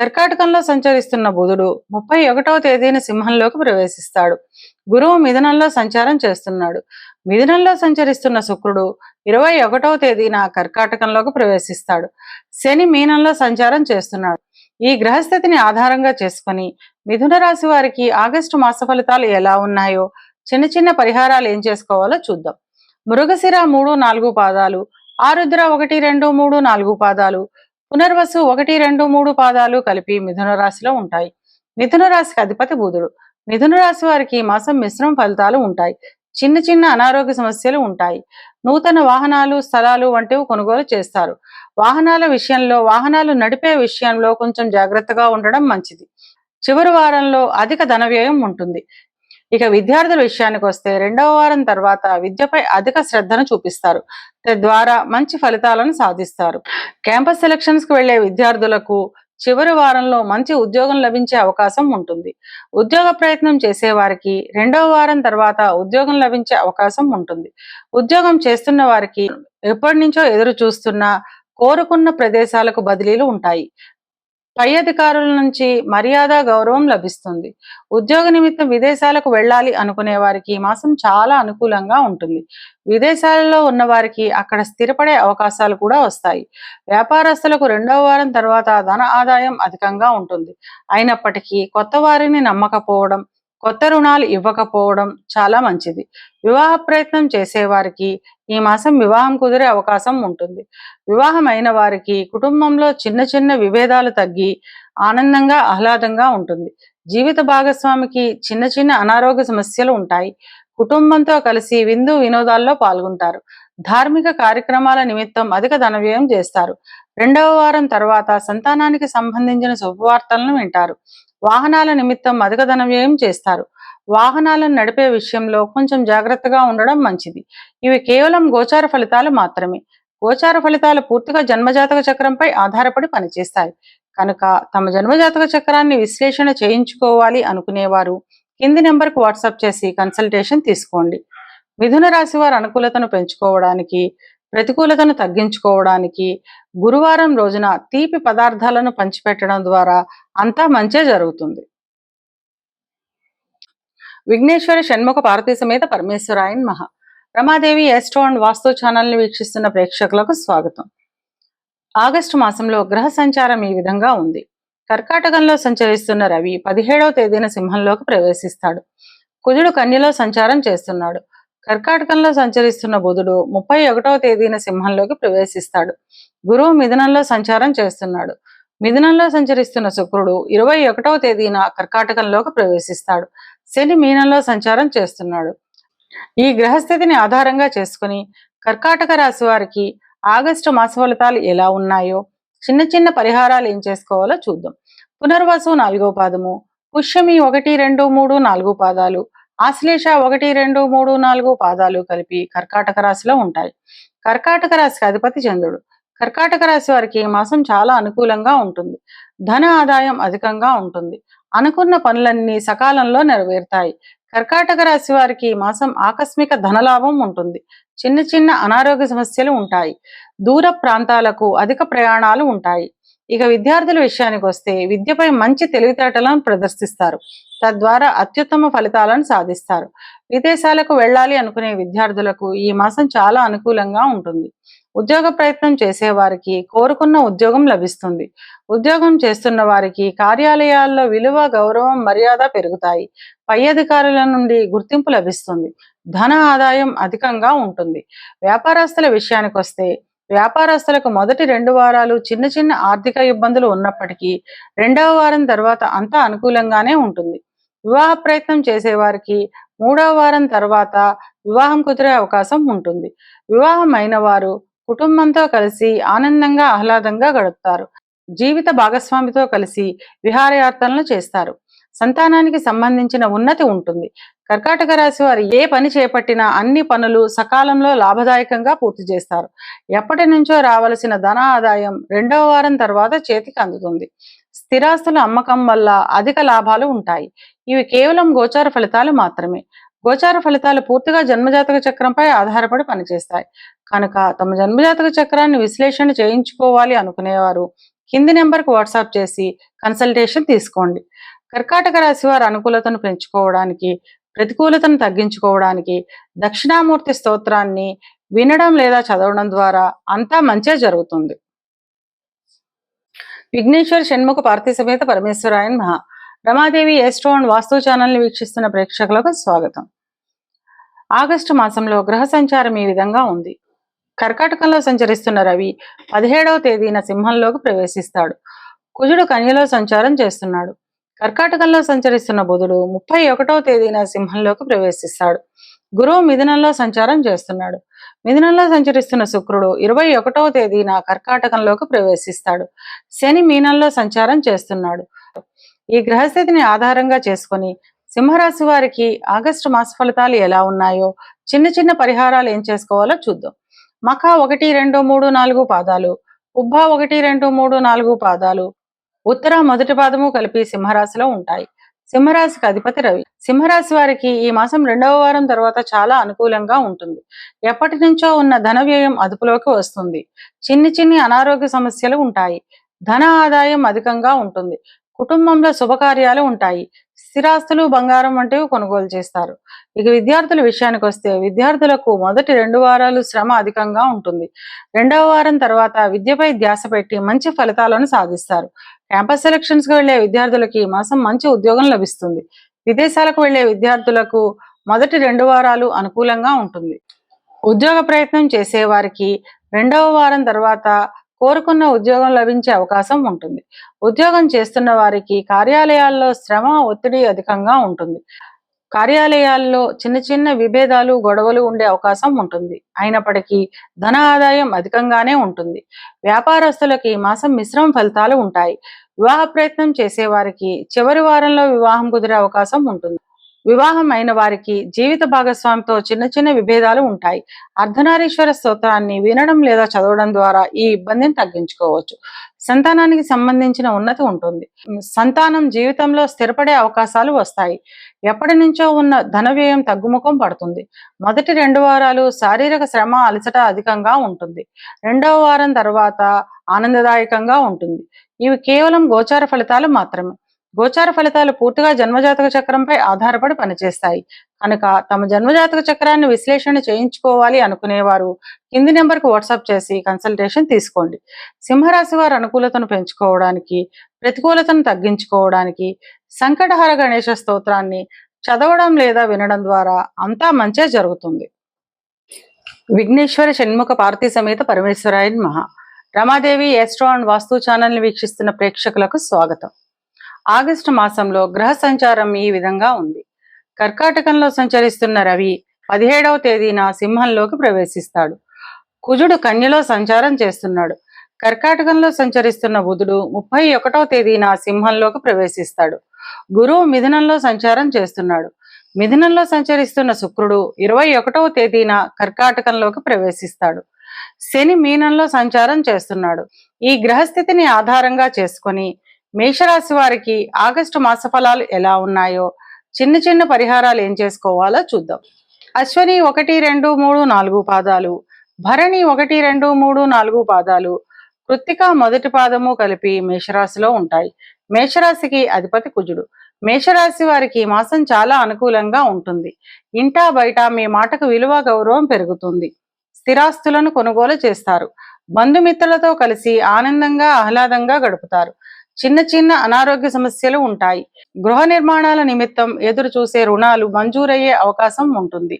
కర్కాటకంలో సంచరిస్తున్న బుధుడు ముప్పై ఒకటవ తేదీన సింహంలోకి ప్రవేశిస్తాడు. గురువు మిథునంలో సంచారం చేస్తున్నాడు. మిథునంలో సంచరిస్తున్న శుక్రుడు ఇరవై ఒకటవ తేదీన కర్కాటకంలోకి ప్రవేశిస్తాడు. శని మీనంలో సంచారం చేస్తున్నాడు. ఈ గ్రహస్థితిని ఆధారంగా చేసుకొని మిథున రాశి వారికి ఆగస్టు మాస ఫలితాలు ఎలా ఉన్నాయో చిన్న చిన్న పరిహారాలు ఏం చేసుకోవాలో చూద్దాం. మృగశిర మూడు నాలుగు పాదాలు ఆరుద్ర ఒకటి రెండు మూడు నాలుగు పాదాలు పునర్వసు ఒకటి రెండు మూడు పాదాలు కలిపి మిథున రాశిలో ఉంటాయి. మిథున రాశికి అధిపతి బుధుడు. మిథున రాశి వారికి ఈ మాసం మిశ్రమ ఫలితాలు ఉంటాయి. చిన్న చిన్న అనారోగ్య సమస్యలు ఉంటాయి. నూతన వాహనాలు స్థలాలు వంటివి కొనుగోలు చేస్తారు. వాహనాల విషయంలో వాహనాలు నడిపే విషయంలో కొంచెం జాగ్రత్తగా ఉండడం మంచిది. చివరి వారంలో అధిక ధన వ్యయం ఉంటుంది. ఇక విద్యార్థుల విషయానికి వస్తే రెండవ వారం తర్వాత విద్యపై అధిక శ్రద్ధను చూపిస్తారు. తద్వారా మంచి ఫలితాలను సాధిస్తారు. క్యాంపస్ సెలక్షన్స్కు వెళ్ళే విద్యార్థులకు చివరి వారంలో మంచి ఉద్యోగం లభించే అవకాశం ఉంటుంది. ఉద్యోగ ప్రయత్నం చేసే వారికి రెండవ వారం తర్వాత ఉద్యోగం లభించే అవకాశం ఉంటుంది. ఉద్యోగం చేస్తున్న వారికి ఎప్పటి నుంచో ఎదురు చూస్తున్న కోరుకున్న ప్రదేశాలకు బదిలీలు ఉంటాయి. పై అధికారుల నుంచి మర్యాద గౌరవం లభిస్తుంది. ఉద్యోగ నిమిత్తం విదేశాలకు వెళ్ళాలి అనుకునే వారికి ఈ మాసం చాలా అనుకూలంగా ఉంటుంది. విదేశాలలో ఉన్న వారికి అక్కడ స్థిరపడే అవకాశాలు కూడా వస్తాయి. వ్యాపారస్తులకు రెండవ వారం తర్వాత ధన ఆదాయం అధికంగా ఉంటుంది. అయినప్పటికీ కొత్త వారిని నమ్మకపోవడం కొత్త రుణాలు ఇవ్వకపోవడం చాలా మంచిది. వివాహ ప్రయత్నం చేసేవారికి ఈ మాసం వివాహం కుదిరే అవకాశం ఉంటుంది. వివాహం అయిన వారికి కుటుంబంలో చిన్న చిన్న విభేదాలు తగ్గి ఆనందంగా ఆహ్లాదంగా ఉంటుంది. జీవిత భాగస్వామికి చిన్న చిన్న అనారోగ్య సమస్యలు ఉంటాయి. కుటుంబంతో కలిసి విందు వినోదాల్లో పాల్గొంటారు. ధార్మిక కార్యక్రమాల నిమిత్తం అధిక ధన వ్యయం చేస్తారు. రెండవ వారం తర్వాత సంతానానికి సంబంధించిన శుభవార్తలను వింటారు. వాహనాల నిమిత్తం అధిక ధన వ్యయం చేస్తారు. వాహనాలను నడిపే విషయంలో కొంచెం జాగ్రత్తగా ఉండడం మంచిది. ఇవి కేవలం గోచార ఫలితాలు మాత్రమే. గోచార ఫలితాలు పూర్తిగా జన్మజాతక చక్రంపై ఆధారపడి పనిచేస్తాయి. కనుక తమ జన్మజాతక చక్రాన్ని విశ్లేషణ చేయించుకోవాలి అనుకునేవారు కింది నెంబర్కు వాట్సాప్ చేసి కన్సల్టేషన్ తీసుకోండి. మిథున రాశి వారి అనుకూలతను పెంచుకోవడానికి ప్రతికూలతను తగ్గించుకోవడానికి గురువారం రోజున తీపి పదార్థాలను పంచిపెట్టడం ద్వారా అంతా మంచే జరుగుతుంది. విఘ్నేశ్వరి షణ్ముఖ పార్వతీ సమేత పరమేశ్వరాయన్ మహా. రమాదేవి ఎస్ట్రో అండ్ వాస్తు ఛానల్ని వీక్షిస్తున్న ప్రేక్షకులకు స్వాగతం. ఆగస్టు మాసంలో గ్రహ సంచారం ఈ విధంగా ఉంది. కర్కాటకంలో సంచరిస్తున్న రవి పదిహేడవ తేదీన సింహంలోకి ప్రవేశిస్తాడు. కుజుడు కన్యలో సంచారం చేస్తున్నాడు. కర్కాటకంలో సంచరిస్తున్న బుధుడు ముప్పై ఒకటవ తేదీన సింహంలోకి ప్రవేశిస్తాడు. గురువు మిథునంలో సంచారం చేస్తున్నాడు. మిథునంలో సంచరిస్తున్న శుక్రుడు ఇరవై ఒకటవ తేదీన కర్కాటకంలోకి ప్రవేశిస్తాడు. శని మీనంలో సంచారం చేస్తున్నాడు. ఈ గ్రహస్థితిని ఆధారంగా చేసుకుని కర్కాటక రాశి వారికి ఆగస్టు మాస ఫలితాలు ఎలా ఉన్నాయో చిన్న చిన్న పరిహారాలు ఏం చేసుకోవాలో చూద్దాం. పునర్వసు నాలుగో పాదము పుష్యమి ఒకటి రెండు మూడు నాలుగు పాదాలు ఆశ్లేష ఒకటి రెండు మూడు నాలుగు పాదాలు కలిపి కర్కాటక రాశిలో ఉంటాయి. కర్కాటక రాశికి అధిపతి చంద్రుడు. కర్కాటక రాశి వారికి ఈ మాసం చాలా అనుకూలంగా ఉంటుంది. ధన ఆదాయం అధికంగా ఉంటుంది. అనుకున్న పనులన్నీ సకాలంలో నెరవేరుతాయి. కర్కాటక రాశి వారికి ఈ మాసం ఆకస్మిక ధనలాభం ఉంటుంది. చిన్న చిన్న అనారోగ్య సమస్యలు ఉంటాయి. దూర ప్రాంతాలకు అధిక ప్రయాణాలు ఉంటాయి. ఇక విద్యార్థుల విషయానికి వస్తే విద్యపై మంచి తెలివితేటలను ప్రదర్శిస్తారు. తద్వారా అత్యుత్తమ ఫలితాలను సాధిస్తారు. విదేశాలకు వెళ్ళాలి అనుకునే విద్యార్థులకు ఈ మాసం చాలా అనుకూలంగా ఉంటుంది. ఉద్యోగ ప్రయత్నం చేసేవారికి కోరుకున్న ఉద్యోగం లభిస్తుంది. ఉద్యోగం చేస్తున్న వారికి కార్యాలయాల్లో విలువ గౌరవం మర్యాద పెరుగుతాయి. పై అధికారుల నుండి గుర్తింపు లభిస్తుంది. ధన ఆదాయం అధికంగా ఉంటుంది. వ్యాపారస్తుల విషయానికి వస్తే వ్యాపారస్తులకు మొదటి రెండు వారాలు చిన్న చిన్న ఆర్థిక ఇబ్బందులు ఉన్నప్పటికీ రెండవ వారం తర్వాత అంతా అనుకూలంగానే ఉంటుంది. వివాహ ప్రయత్నం చేసేవారికి మూడవ వారం తర్వాత వివాహం కుదిరే అవకాశం ఉంటుంది. వివాహం అయిన వారు కుటుంబంతో కలిసి ఆనందంగా ఆహ్లాదంగా గడుపుతారు. జీవిత భాగస్వామితో కలిసి విహారయాత్రలను చేస్తారు. సంతానానికి సంబంధించిన ఉన్నతి ఉంటుంది. కర్కాటక రాశి వారు ఏ పని చేపట్టినా అన్ని పనులు సకాలంలో లాభదాయకంగా పూర్తి చేస్తారు. ఎప్పటి నుంచో రావలసిన ధన ఆదాయం రెండవ వారం తర్వాత చేతికి అందుతుంది. స్థిరాస్తుల అమ్మకం వల్ల అధిక లాభాలు ఉంటాయి. ఇవి కేవలం గోచార ఫలితాలు మాత్రమే. గోచార ఫలితాలు పూర్తిగా జన్మజాతక చక్రంపై ఆధారపడి పనిచేస్తాయి. కనుక తమ జన్మజాతక చక్రాన్ని విశ్లేషణ చేయించుకోవాలి అనుకునేవారు కింది నెంబర్కి వాట్సాప్ చేసి కన్సల్టేషన్ తీసుకోండి. కర్కాటక రాశి వారి అనుకూలతను పెంచుకోవడానికి ప్రతికూలతను తగ్గించుకోవడానికి దక్షిణామూర్తి స్తోత్రాన్ని వినడం లేదా చదవడం ద్వారా అంతా మంచే జరుగుతుంది. విఘ్నేశ్వర్ షణ్ముఖ పార్థి సమేత పరమేశ్వరాయన్ మహా. రమాదేవి ఎస్ట్రో అండ్ వాస్తు ఛానల్ని వీక్షిస్తున్న ప్రేక్షకులకు స్వాగతం. ఆగస్టు మాసంలో గ్రహ సంచారం ఈ విధంగా ఉంది. కర్కాటకంలో సంచరిస్తున్న రవి పదిహేడవ తేదీన సింహంలోకి ప్రవేశిస్తాడు. కుజుడు కన్యలో సంచారం చేస్తున్నాడు. కర్కాటకంలో సంచరిస్తున్న బుధుడు ముప్పై ఒకటవ తేదీన సింహంలోకి ప్రవేశిస్తాడు. గురువు మిథునంలో సంచారం చేస్తున్నాడు. మిథునంలో సంచరిస్తున్న శుక్రుడు ఇరవై ఒకటవ తేదీన కర్కాటకంలోకి ప్రవేశిస్తాడు. శని మీనంలో సంచారం చేస్తున్నాడు. ఈ గ్రహస్థితిని ఆధారంగా చేసుకొని సింహరాశి వారికి ఆగస్టు మాస ఫలితాలు ఎలా ఉన్నాయో చిన్న చిన్న పరిహారాలు ఏం చేసుకోవాలో చూద్దాం. మఖ ఒకటి రెండు మూడు నాలుగు పాదాలు ఉబ్బ ఒకటి రెండు మూడు నాలుగు పాదాలు ఉత్తర మొదటి పాదము కలిపి సింహరాశిలో ఉంటాయి. సింహరాశికి అధిపతి రవి. సింహరాశి వారికి ఈ మాసం రెండవ వారం తర్వాత చాలా అనుకూలంగా ఉంటుంది. ఎప్పటి నుంచో ఉన్న ధన వ్యయం అదుపులోకి వస్తుంది. చిన్ని చిన్ని అనారోగ్య సమస్యలు ఉంటాయి. ధన ఆదాయం అధికంగా ఉంటుంది. కుటుంబంలో శుభకార్యాలు ఉంటాయి. స్థిరాస్తులు బంగారం వంటివి కొనుగోలు చేస్తారు. ఇక విద్యార్థుల విషయానికి వస్తే విద్యార్థులకు మొదటి రెండు వారాలు శ్రమ అధికంగా ఉంటుంది. రెండవ వారం తర్వాత విద్యపై ధ్యాస పెట్టి మంచి ఫలితాలను సాధిస్తారు. క్యాంపస్ సెలక్షన్స్కి వెళ్ళే విద్యార్థులకి ఈ మాసం మంచి ఉద్యోగం లభిస్తుంది. విదేశాలకు వెళ్ళే విద్యార్థులకు మొదటి రెండు వారాలు అనుకూలంగా ఉంటుంది. ఉద్యోగ ప్రయత్నం చేసే వారికి రెండవ వారం తర్వాత కోరుకున్న ఉద్యోగం లభించే అవకాశం ఉంటుంది. ఉద్యోగం చేస్తున్న వారికి కార్యాలయాల్లో శ్రమ ఒత్తిడి అధికంగా ఉంటుంది. కార్యాలయాల్లో చిన్న చిన్న విభేదాలు గొడవలు ఉండే అవకాశం ఉంటుంది. అయినప్పటికీ ధన ఆదాయం అధికంగానే ఉంటుంది. వ్యాపారస్తులకి మాసం మిశ్రమ ఫలితాలు ఉంటాయి. వివాహ ప్రయత్నం చేసేవారికి చివరి వారంలో వివాహం కుదిరే అవకాశం ఉంటుంది. వివాహం అయిన వారికి జీవిత భాగస్వామితో చిన్న చిన్న విభేదాలు ఉంటాయి. అర్ధనారీశ్వర స్తోత్రాన్ని వినడం లేదా చదవడం ద్వారా ఈ ఇబ్బందిని తగ్గించుకోవచ్చు. సంతానానికి సంబంధించిన ఉన్నతి ఉంటుంది. సంతానం జీవితంలో స్థిరపడే అవకాశాలు వస్తాయి. ఎప్పటి నుంచో ఉన్న ధన వ్యయం తగ్గుముఖం పడుతుంది. మొదటి రెండు వారాలు శారీరక శ్రమ అలసట అధికంగా ఉంటుంది. రెండవ వారం తర్వాత ఆనందదాయకంగా ఉంటుంది. ఇవి కేవలం గోచార ఫలితాలు మాత్రమే. గోచార ఫలితాలు పూర్తిగా జన్మజాతక చక్రంపై ఆధారపడి పనిచేస్తాయి. కనుక తమ జన్మజాతక చక్రాన్ని విశ్లేషణ చేయించుకోవాలి అనుకునేవారు కింది నెంబర్కి వాట్సాప్ చేసి కన్సల్టేషన్ తీసుకోండి. సింహరాశి వారి అనుకూలతను పెంచుకోవడానికి ప్రతికూలతను తగ్గించుకోవడానికి సంకటహర గణేశ స్తోత్రాన్ని చదవడం లేదా వినడం ద్వారా అంతా మంచే జరుగుతుంది. విఘ్నేశ్వర షణ్ముఖ పార్తీ సమేత పరమేశ్వరాయన్ మహా రమాదేవి ఎస్ట్రో అండ్ వాస్తు ఛానల్ని వీక్షిస్తున్న ప్రేక్షకులకు స్వాగతం. ఆగస్టు మాసంలో గ్రహ సంచారం ఈ విధంగా ఉంది. కర్కాటకంలో సంచరిస్తున్న రవి పదిహేడవ తేదీన సింహంలోకి ప్రవేశిస్తాడు. కుజుడు కన్యలో సంచారం చేస్తున్నాడు. కర్కాటకంలో సంచరిస్తున్న బుధుడు ముప్పై ఒకటవ తేదీన సింహంలోకి ప్రవేశిస్తాడు. గురువు మిథునంలో సంచారం చేస్తున్నాడు. మిథునంలో సంచరిస్తున్న శుక్రుడు ఇరవై ఒకటవ తేదీన కర్కాటకంలోకి ప్రవేశిస్తాడు. శని మీనంలో సంచారం చేస్తున్నాడు. ఈ గ్రహస్థితిని ఆధారంగా చేసుకొని మేషరాశి వారికి ఆగస్టు మాస ఫలాలు ఎలా ఉన్నాయో చిన్న చిన్న పరిహారాలు ఏం చేసుకోవాలో చూద్దాం. అశ్వని ఒకటి రెండు మూడు నాలుగు పాదాలు భరణి ఒకటి రెండు మూడు నాలుగు పాదాలు కృత్తిక మొదటి పాదము కలిపి మేషరాశిలో ఉంటాయి. మేషరాశికి అధిపతి కుజుడు. మేషరాశి వారికి మాసం చాలా అనుకూలంగా ఉంటుంది. ఇంటా బయట మీ మాటకు విలువ గౌరవం పెరుగుతుంది. స్థిరాస్తులను కొనుగోలు చేస్తారు. బంధుమిత్రులతో కలిసి ఆనందంగా ఆహ్లాదంగా గడుపుతారు. చిన్న చిన్న అనారోగ్య సమస్యలు ఉంటాయి. గృహ నిర్మాణాల నిమిత్తం ఎదురు చూసే రుణాలు మంజూరయ్యే అవకాశం ఉంటుంది.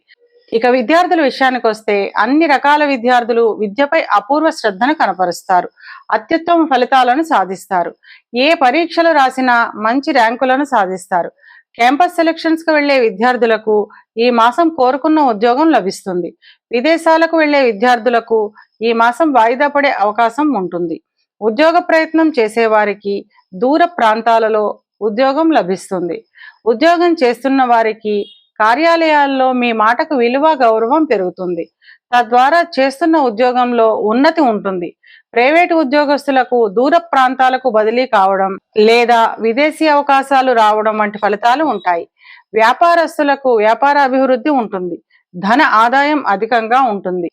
ఇక విద్యార్థుల విషయానికి వస్తే అన్ని రకాల విద్యార్థులు విద్యపై అపూర్వ శ్రద్ధను కనపరుస్తారు. అత్యుత్తమ ఫలితాలను సాధిస్తారు. ఏ పరీక్షలు రాసినా మంచి ర్యాంకులను సాధిస్తారు. క్యాంపస్ సెలక్షన్స్కు వెళ్ళే విద్యార్థులకు ఈ మాసం కోరుకున్న ఉద్యోగం లభిస్తుంది. విదేశాలకు వెళ్ళే విద్యార్థులకు ఈ మాసం వాయిదా పడే అవకాశం ఉంటుంది. ఉద్యోగ ప్రయత్నం చేసేవారికి దూర ప్రాంతాలలో ఉద్యోగం లభిస్తుంది. ఉద్యోగం చేస్తున్న వారికి కార్యాలయాల్లో మీ మాటకు విలువ గౌరవం పెరుగుతుంది. తద్వారా చేస్తున్న ఉద్యోగంలో ఉన్నతి ఉంటుంది. ప్రైవేటు ఉద్యోగస్తులకు దూర ప్రాంతాలకు బదిలీ కావడం లేదా విదేశీ అవకాశాలు రావడం వంటి ఫలితాలు ఉంటాయి. వ్యాపారస్తులకు వ్యాపార అభివృద్ధి ఉంటుంది. ధన ఆదాయం అధికంగా ఉంటుంది.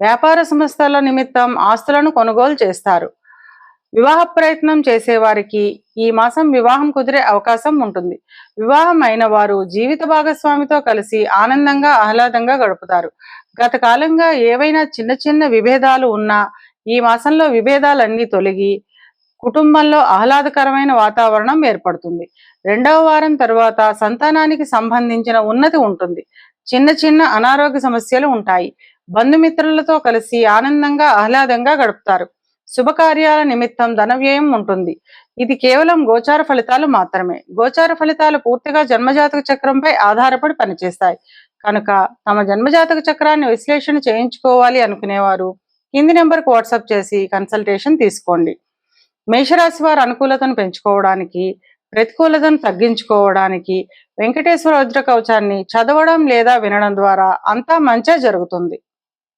వ్యాపార సంస్థల నిమిత్తం ఆస్తులను కొనుగోలు చేస్తారు. వివాహ ప్రయత్నం చేసేవారికి ఈ మాసం వివాహం కుదిరే అవకాశం ఉంటుంది. వివాహం అయిన వారు జీవిత భాగస్వామితో కలిసి ఆనందంగా ఆహ్లాదంగా గడుపుతారు. గత కాలంగా ఏవైనా చిన్న చిన్న విభేదాలు ఉన్నా ఈ మాసంలో విభేదాలన్నీ తొలగి కుటుంబంలో ఆహ్లాదకరమైన వాతావరణం ఏర్పడుతుంది. రెండవ వారం తర్వాత సంతానానికి సంబంధించిన ఉన్నతి ఉంటుంది. చిన్న చిన్న అనారోగ్య సమస్యలు ఉంటాయి. బంధుమిత్రులతో కలిసి ఆనందంగా ఆహ్లాదంగా గడుపుతారు. శుభకార్యాల నిమిత్తం ధన వ్యయం ఉంటుంది. ఇది కేవలం గోచార ఫలితాలు మాత్రమే. గోచార ఫలితాలు పూర్తిగా జన్మజాతక చక్రంపై ఆధారపడి పనిచేస్తాయి. కనుక తమ జన్మజాతక చక్రాన్ని విశ్లేషణ చేయించుకోవాలి అనుకునేవారు కింది నెంబర్కు వాట్సాప్ చేసి కన్సల్టేషన్ తీసుకోండి. మేషరాశి వారు అనుకూలతను పెంచుకోవడానికి ప్రతికూలతను తగ్గించుకోవడానికి వెంకటేశ్వర వజ్ర కవచాన్ని చదవడం లేదా వినడం ద్వారా అంతా మంచే జరుగుతుంది.